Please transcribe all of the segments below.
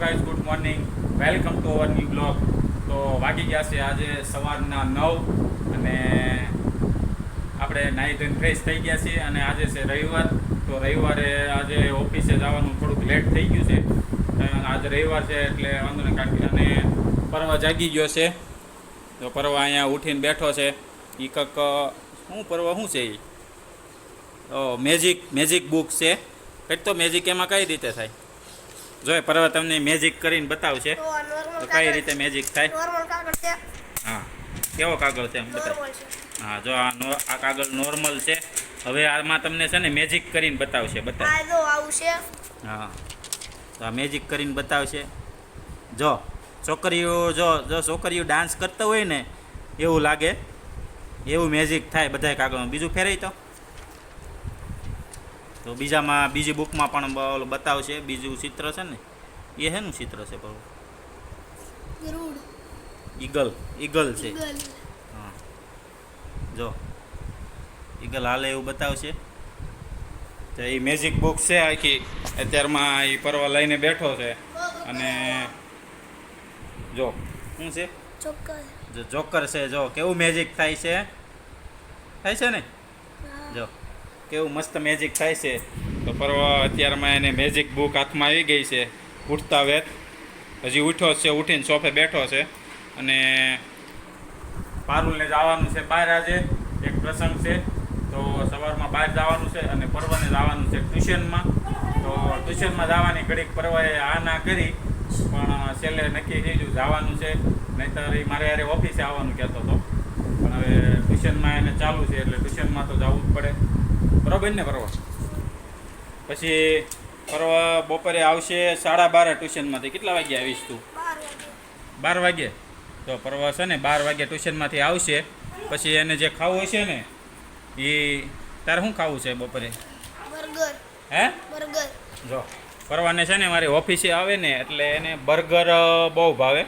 Guys good morning welcome to our new blog તો વાગી ગયા છે આજે સવારના નવ અને આપણે નાઇટ ધોઈને ફ્રેશ થઈ ગયા છીએ અને આજે છે રવિવાર. તો રવિવારે આજે ઓફિસે જવાનું થોડુંક લેટ થઈ ગયું છે. આજે રવિવાર છે એટલે વાંધો ને કારણ કે અને પરવા જાગી ગયો છે. તો પરવા અહીંયા ઉઠીને બેઠો છે. એ કંઈક શું પરવા શું છે એ મેજિક મેજિક બુક છે. કંઈક તો મેજિક એમાં કઈ રીતે થાય? જોય પરવા તમને મેજિક કરીને બતાવશે તો કઈ રીતે મેજિક થાય? હા. કેવો કાગળ છે બતાવ. હા જો આ નો આ કાગળ નોર્મલ છે. હવે આમાં તમને છે ને મેજિક કરીને બતાવશે બતાવ. હા. તો આ મેજિક કરીને બતાવશે. જો છોકરીઓ જો જો છોકરીઓ ડાન્સ કરતા હોય ને એવું લાગે. એવું મેજિક થાય બધાય કાગળમાં. બીજું ફેરાય તો? તો બીજામાં બીજી બુકમાં પણ ઓલું બતાવશે બીજું ચિત્ર છે ને એ હેનું ચિત્ર છે બહુ ઈગલ ઈગલ છે. હા. જો. ઈગલ હાલે એવું બતાવશે તો એ મેજિક બુક છે આખી. અત્યારમાં એ પરવા લઈને બેઠો છે. અને જો શું છે? ચોક્કસ. જો જોકર છે જો. કેવું મેજિક થાય છે? થાય છે ને? કેવું મસ્ત મેજિક થાય છે. તો પરવા અત્યારમાં એને મેજિક બુક હાથમાં આવી ગઈ છે, ઉઠતા વેત. હજી ઉઠ્યો છે, ઉઠીને સોફે બેઠો છે. અને પારુલને જવાનું છે બહાર આજે, એક પ્રસંગ છે. તો સવારમાં બહાર જવાનું છે અને પર્વને જવાનું છે ટ્યુશનમાં. તો ટ્યુશનમાં જવાની ઘડીક પરવાએ આ ના કરી, પણ છેલ્લે નક્કી થઈ ગયું જવાનું છે. નહીતર એ મારે યારે ઓફિસે આવવાનું કહેતો હતો પણ હવે ટ્યુશનમાં એને ચાલુ છે એટલે ટ્યુશનમાં તો જવું જ પડે. બરોબર ને પરવા પછી પર્વ બપોરે આવશે સાડા બાર ટ્યુશનમાંથી. કેટલા વાગે આવીશ તું? બાર વાગે. તો પર્વ છે ને બાર વાગે ટ્યુશનમાંથી આવશે. પછી એને જે ખાવું હશે ને એ તારે શું ખાવું છે બપોરે? હે? બર્ગર. જો પરવાને છે ને મારી ઓફિસે આવે ને એટલે એને બર્ગર બહુ ભાવે.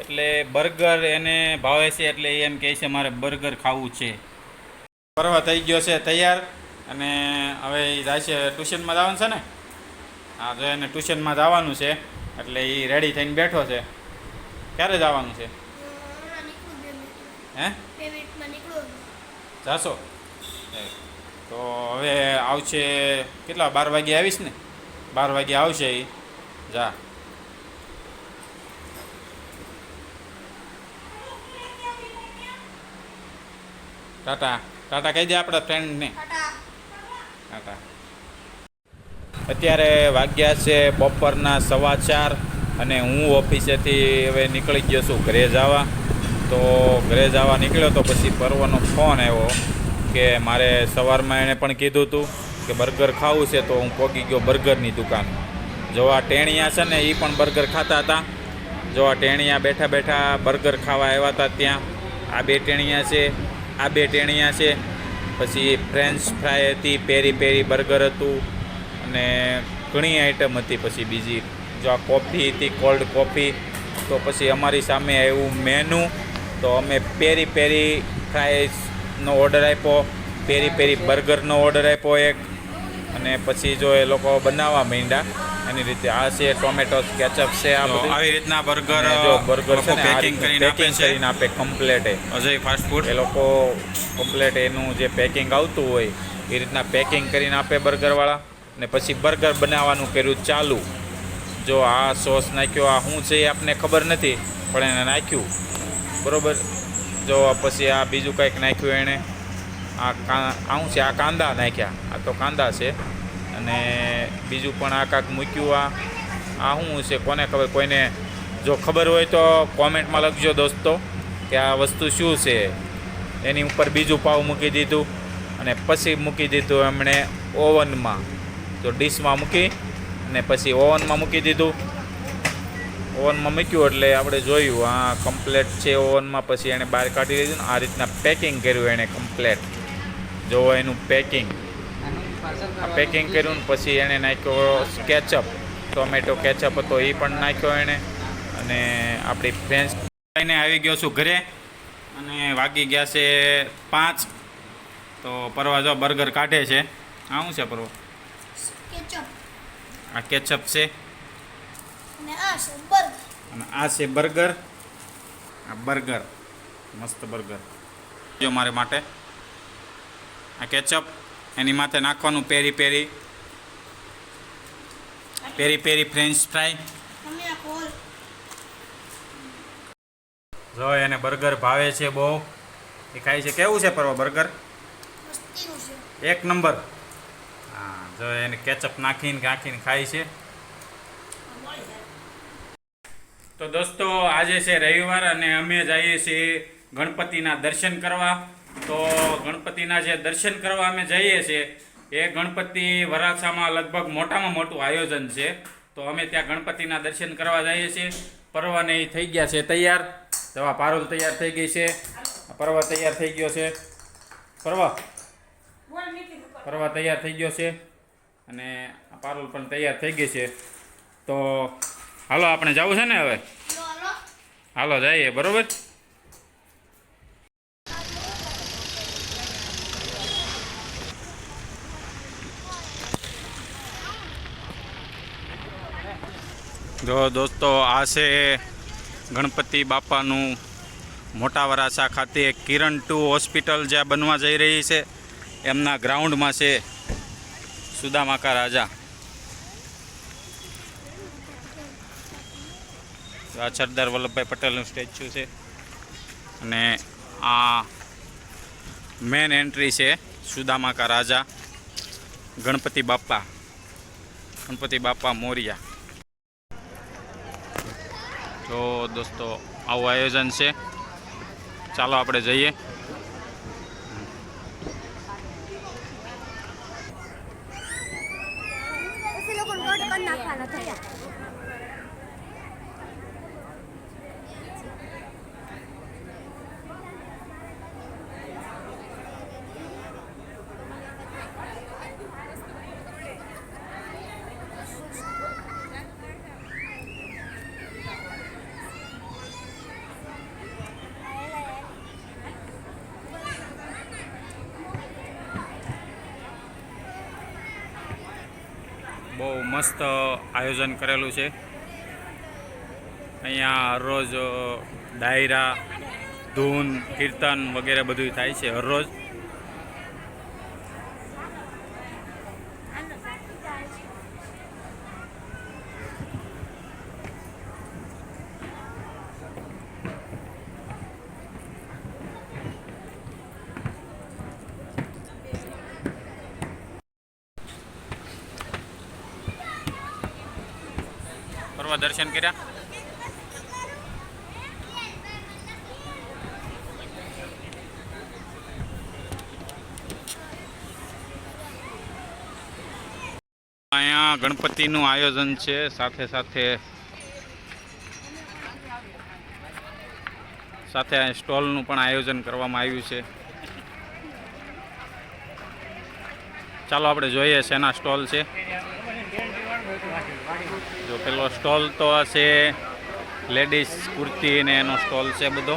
એટલે બર્ગર એને ભાવે છે એટલે એમ કહે છે મારે બર્ગર ખાવું છે. પરવા થઈ ગયો છે તૈયાર? અને હવે એ જાય છે ટ્યુશનમાં જવાનું છે ને? હા, તો એને ટ્યુશનમાં જવાનું છે. એટલે એ રેડી થઈને બેઠો છે. ક્યારે જવાનું છે? હે? જાશો? તો હવે આવશે કેટલા, બાર વાગે આવીશ ને? બાર વાગે આવશે એ. જા. ટાટા. ટાટા કહી દે આપણા ફ્રેન્ડને ટાટા અત્યારે વાગ્યા છે બપોરના સવા ચાર અને હું ઓફિસેથી હવે નીકળી ગયો છું ઘરે જવા. તો ઘરે જવા નીકળ્યો તો પછી પર્વનો ફોન આવ્યો કે મારે સવારમાં એણે પણ કીધું હતું કે બર્ગર ખાવું છે તો હું પહોંચી ગયો બર્ગરની દુકાન. જો આ ટેણિયા છે ને એ પણ બર્ગર ખાતા હતા. જો આ ટેણિયા બેઠા બેઠા બર્ગર ખાવા આવ્યા હતા ત્યાં. આ બે ટેણિયા છે, આ બે ટેણિયા છે પછી ફ્રેન્ચ ફ્રાય હતી, પેરી પેરી, બર્ગર હતું અને ઘણી આઈટમ હતી પછી બીજી. જો આ કોફી હતી કોલ્ડ કોફી તો પછી અમારી સામે આવ્યું મેનુ તો અમે પેરી પેરી ફ્રાઈઝનો ઓર્ડર આપ્યો, પેરી પેરી બર્ગરનો ઓર્ડર આપ્યો એક. અને પછી જો એ લોકો બનાવવા માંડ્યા એની રીતે આ છે ટોમેટો કેચઅપ છે આ બધું. આવી રીતના બર્ગર જો બર્ગર છે પેકિંગ કરીને આપે છે. કરીને આપે કમ્પ્લેટ અજય ફાસ્ટ ફૂડ એ લોકો કમ્પ્લેટ એનું જે પેકિંગ આવતું હોય એ રીતના પેકિંગ કરીને આપે બર્ગરવાળા. ને પછી બર્ગર બનાવવાનું કર્યું ચાલુ. જો આ સોસ નાખ્યો આ શું છે એ આપને ખબર નથી પણ એને નાખ્યું. બરોબર? જો પછી આ બીજું કંઈક નાખ્યું એણે આ કા આવું છે? આ કાંદા નાખ્યા. આ તો કાંદા છે. અને બીજું પણ આ કાંક મૂક્યું આ. આ શું છે, કોને ખબર? કોઈને જો ખબર હોય તો કોમેન્ટમાં લખજો દોસ્તો કે આ વસ્તુ શું છે. એની ઉપર બીજું પાવ મૂકી દીધું અને પછી મૂકી દીધું એમણે ઓવનમાં. તો ડીશમાં મૂકી અને પછી ઓવનમાં મૂકી દીધું. ઓવનમાં મૂક્યું એટલે આપણે જોયું, આ કમ્પ્લેટ છે ઓવનમાં, પછી એણે બહાર કાઢી દીધું આ રીતના પેકિંગ કર્યું એણે કમ્પ્લેટ. જો એનું પેકિંગ. પેકિંગ કર્યું ને પછી એણે નાખ્યો કેચઅપ. ટોમેટો કેચઅપ હતો એ પણ નાખ્યો એણે. અને આપણી ફ્રેન્ચ લઈને આવી ગયો છું ઘરે. અને વાગી ગયા છે પાંચ. તો પરવા જો બર્ગર કાઢે છે. આ શું છે પરવા? આ કેચઅપ છે. અને આ છે બર્ગર. અને આ છે બર્ગર. આ બર્ગર. મસ્ત બર્ગર. જો મારે માટે. આ કેચઅપ એની માથે નાખવાનું પેરી પેરી પેરી પેરી ફ્રેન્ચ ફ્રાય જો એને બર્ગર ભાવે છે બહુ. એ ખાય છે. કેવું છે પર્વ બર્ગર? એક નંબર. હા જો એને કેચઅપ નાખીને નાખીને ખાય છે. તો દોસ્તો આજે છે રવિવાર અને અમે જઈએ છીએ ગણપતિના દર્શન કરવા. તો ગણપતિના જે દર્શન કરવા અમે જઈએ છીએ એ ગણપતિ વરાછામાં લગભગ મોટામાં મોટું આયોજન છે. તો અમે ત્યાં ગણપતિના દર્શન કરવા જઈએ છીએ. પર્વને થઈ ગયા છે તૈયાર. દવા પારુલ તૈયાર થઈ ગઈ છે. પર્વ તૈયાર થઈ ગયો છે. પરવા. પર્વ તૈયાર થઈ ગયો છે. અને પારુલ પણ તૈયાર થઈ ગઈ છે. તો હાલો આપણે જવું છે ને હવે? હાલો જઈએ. બરોબર? જો દોસ્તો, આ છે ગણપતિ બાપાનું મોટા વરાછા ખાતે કિરણ ટુ હોસ્પિટલ જ્યાં બનવા જઈ રહી છે. એમના ગ્રાઉન્ડમાં છે સુદામાકા રાજા. આ સરદાર વલ્લભભાઈ પટેલનું સ્ટેચ્યુ છે. અને આ મેન એન્ટ્રી છે સુદામાકા રાજા, ગણપતિ બાપા ગણપતિ બાપા મોરિયા. તો દોસ્તો આવું આયોજન છે. ચાલો આપણે જઈએ. બહુ મસ્ત આયોજન કરેલું છે. અહીંયા હરરોજ ડાયરા, ધૂન, કીર્તન વગેરે બધું થાય છે હરરોજ ફરવા દર્શન કર્યા. અહીંયા ગણપતિનું આયોજન છે, સાથે સાથે સાથે સ્ટોલનું પણ આયોજન કરવામાં આવ્યું છે. ચાલો આપણે જોઈએ શેના સ્ટોલ છે. જો પેલો સ્ટોલ તો છે લેડીઝ કુર્તી ને એનો સ્ટોલ છે બધો.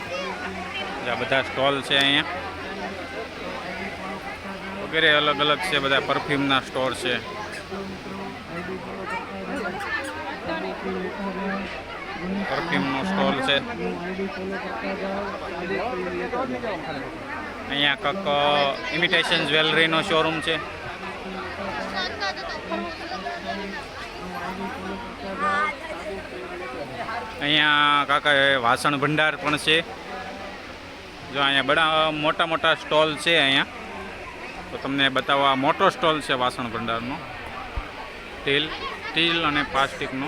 આ બધા સ્ટોલ છે અહીંયા. વગેરે અલગ અલગ છે, બધા પરફ્યુમના સ્ટોર છે. પરફ્યુમનો સ્ટોલ છે. અહીંયા કંઈક ઇમિટેશન જ્વેલરીનો શોરૂમ છે. અહીંયા કાકા વાસણ ભંડાર પણ છે. જો અહીંયા બધા મોટા મોટા સ્ટોલ છે અહીંયા. તો તમને બતાવવા મોટો સ્ટોલ છે વાસણ ભંડારનો. સ્ટીલ સ્ટીલ અને પ્લાસ્ટિકનો.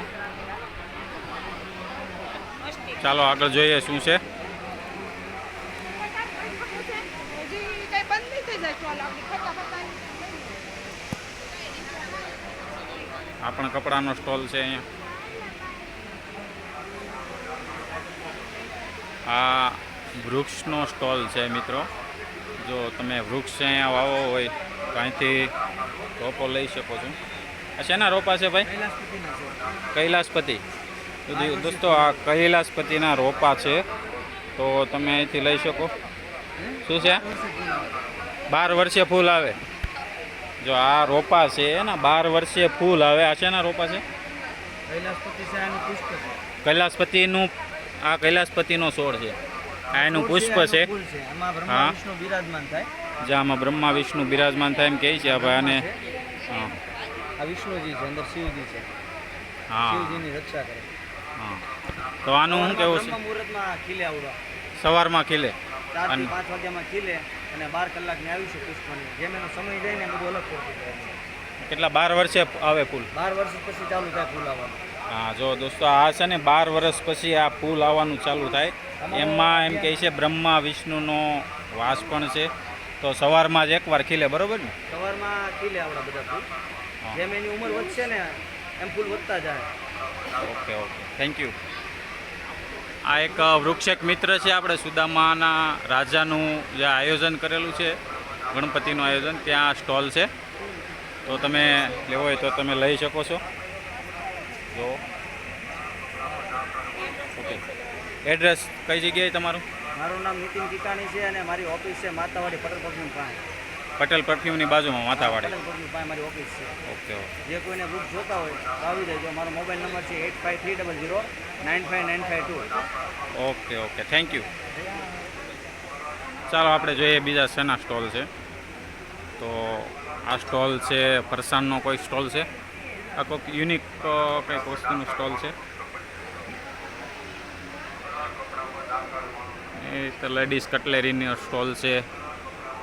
ચાલો આગળ જોઈએ શું છે હજી કઈ બંધ નહીં થઈ જાય ચાલ આપણે ખતા ખતા આ પણ કપડાનો સ્ટોલ છે અહીંયા. આ વૃક્ષનો સ્ટોલ છે મિત્રો. જો તમે વૃક્ષ અહીંયા વાવો હોય, તો અહીંથી રોપો લઈ શકો છો. શેના રોપા છે ભાઈ? કૈલાસપતિ. દોસ્તો, આ કૈલાસપતિના રોપા છે. તો તમે અહીંથી લઈ શકો. શું છે? બાર વર્ષે ફૂલ આવે. જો આ રોપા છે ને બાર વર્ષે ફૂલ આવે આ શેના રોપા છે? કૈલાસપતિનું આ કૈલાસપતિનો છોડ છે. આ એનું પુષ્પ છે. ફૂલ આમાં હા. બ્રહ્મા વિષ્ણુ બિરાજમાન થાય. આમાં બ્રહ્મા વિષ્ણુ બિરાજમાન થાય એમ કહે છે હવે આને હા. આ વિષ્ણુજી છે અંદર શિવજી છે. હા. શિવજીની રક્ષા કરે. હા. તો આનું શું કેવું છે? સવારમાં ખીલે. ચાર પાંચ વાગ્યામાં ખીલે. અને બાર કલાકની આવી છે પુષ્પની. જેમ એનો સમય જાય ને બધું અલગ પડતું જાય. કેટલા? બાર વર્ષે આવે ફૂલ બાર વર્ષ પછી ચાલુ થાય પુલ આવવાનું. હા જો દોસ્તો આ છે ને બાર વર્ષ પછી આ ફૂલ આવવાનું ચાલુ થાય. એમાં એમ કહે છે બ્રહ્મા વિષ્ણુનો વાસ પણ છે. તો સવારમાં જ એકવાર ખીલે બરોબર ને? સવારમાં ખીલે આપણા બધા ફૂલ જેમ એની ઉંમર વધશે ને એમ ફૂલ વધતા જાય. Okay okay. થેન્ક યુ આ એક વૃક્ષેક મિત્ર છે આપણે સુદામાના રાજાનું જે આયોજન કરેલું છે, ગણપતિનું આયોજન, ત્યાં સ્ટોલ છે. તો તમે લેવો હોય તો તમે લઈ શકો છો. જો. ઓકે. એડ્રેસ કઈ જગ્યાએ તમારું? મારું નામ નીતિન ગીતાણી છે અને મારી ઓફિસ છે માતાવાડી પરફ્યુમ પાસે પટેલ પરફ્યુમની બાજુમાં માથાવાડી મારી ઓફિસ છે. Okay okay. જે કોઈને બુક જોતા હોય તો આવી જાય. મારો મોબાઈલ નંબર છે eight five three double zero nine five nine five two okay okay. Thank you ચાલો આપણે જોઈએ બીજા શેના સ્ટોલ છે. તો આ સ્ટોલ છે ફરસાણનો કોઈ સ્ટોલ છે? આ કોઈક યુનિક કંઈક વસ્તુનો સ્ટોલ છે? એ તો લેડીઝ કટલેરીનો સ્ટોલ છે.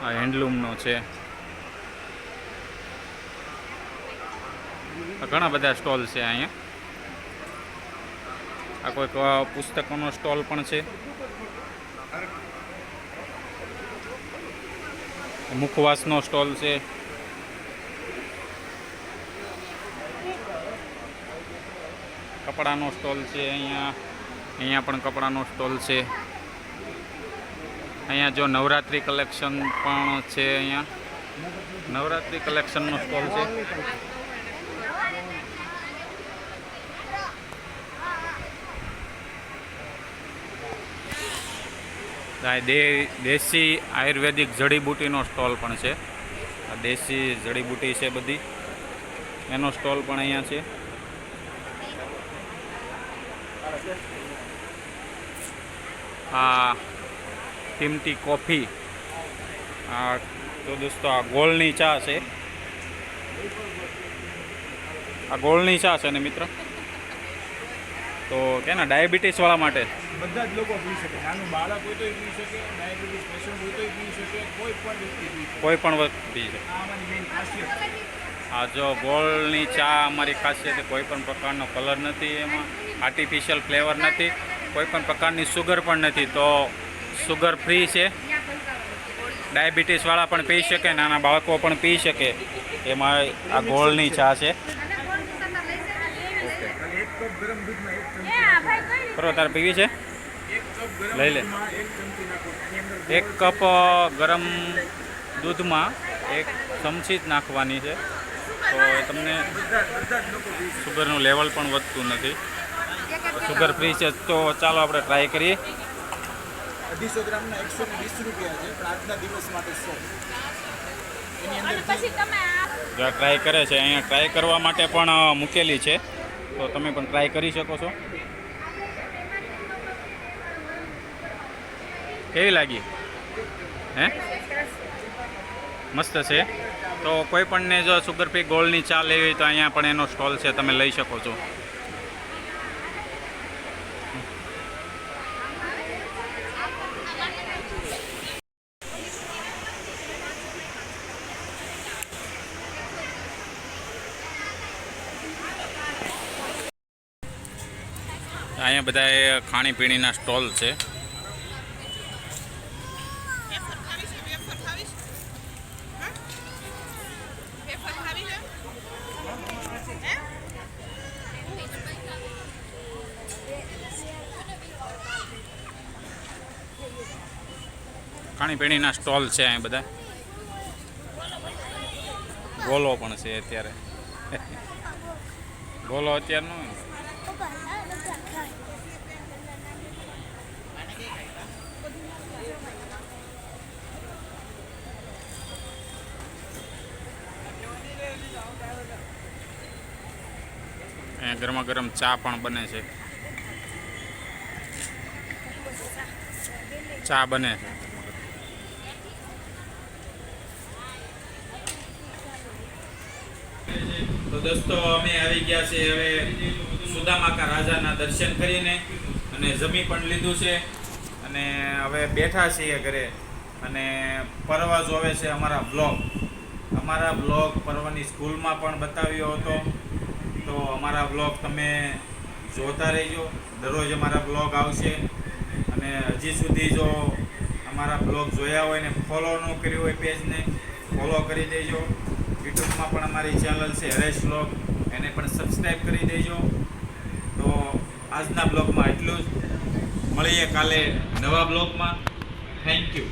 આ હેન્ડલૂમનો છે. ઘણા બધા સ્ટોલ છે અહીંયા. આ કોઈક પુસ્તકોનો સ્ટોલ પણ છે. મુખવાસનો સ્ટોલ છે. કપડાનો સ્ટોલ છે અહીંયા. અહીંયા પણ કપડાનો સ્ટોલ છે. અહીંયા જો નવરાત્રિ કલેક્શન પણ છે અહીંયા. નવરાત્રિ કલેક્શનનો સ્ટોલ છે. દેશી આયુર્વેદિક જડીબુટીનો સ્ટોલ પણ છે. આ દેશી જડીબુટી છે બધી. એનો સ્ટોલ પણ અહીંયા છે. આ કિંમતી કોફી. આ તો દોસ્તો આ ગોળની ચા છે. આ ગોળની ચા છે ને મિત્ર? તો કે ને ડાયાબિટીસવાળા માટે? બધા જ લોકો પી શકે. નાનું બાળક હોય તો પી શકે ડાયાબિટીસ પેશન્ટ હોય તો પી શકે કોઈ પણ વ્યક્તિ કોઈ પણ વસ્તુ પી શકે. આ જો ગોળની ચા અમારી ખાસિયત કોઈ પણ પ્રકારનો કલર નથી એમાં આર્ટિફિશિયલ ફ્લેવર નથી કોઈ પણ પ્રકારની સુગર પણ નથી તો સુગર ફ્રી છે. ડાયાબિટીસવાળા પણ પી શકે, નાના બાળકો પણ પી શકે. એમાં આ ગોળની ચા છે. કરો તારે પીવી છે? લઈ લે. એક કપ ગરમ દૂધમાં એક ચમચી જ નાખવાની છે. તો તમને સુગરનું લેવલ પણ વધતું નથી. સુગર ફ્રી છે તો ચાલો આપણે ટ્રાય કરીએ. અઢીસો ગ્રામના એકસો ને વીસ રૂપિયા છે પણ આજના દિવસ માટે સો. એની અંદર પછી તમે આ જો ટ્રાય કરે છે અહીંયા ટ્રાય કરવા માટે પણ મૂકેલી છે. તો તમે પણ ટ્રાય કરી શકો છો. કેવી લાગી? હે? મસ્ત છે. તો કોઈ પણને જો સુગર ફ્રી ગોલ્ડની ચા લેવી તો અહીંયા પણ એનો સ્ટોલ છે તમે લઈ શકો છો. અહીંયા બધા ખાણીપીણીના સ્ટોલ છે? ખાણીપીણીના સ્ટોલ છે અહીં બધા ગોલો પણ છે અત્યારે. ગોલો અત્યારનો ગરમા ગરમ ચા પણ બને છે. ચા બને છે. તો દોસ્તો, અમે આવી ગયા છે હવે સુદામાકા રાજાના દર્શન કરીને અને જમી પણ લીધું છે. અને હવે બેઠા છીએ ઘરે. અને પરવા જોવે છે અમારા બ્લોગ અમારા બ્લોગ પર્વની સ્કૂલમાં પણ બતાવ્યો હતો. તો અમારા બ્લોગ તમે જોતા રહેજો. દરરોજ અમારા બ્લોગ આવશે. અને હજી સુધી જો અમારા બ્લોગ જોયા હોય ને ફોલો ન કર્યું હોય પેજને ફોલો કરી દેજો. યુટ્યુબમાં પણ અમારી ચેનલ છે હરેશ બ્લોગ એને પણ સબસ્ક્રાઈબ કરી દેજો. તો આજના બ્લોગમાં એટલું જ. મળીએ કાલે નવા બ્લોગમાં થેન્ક યુ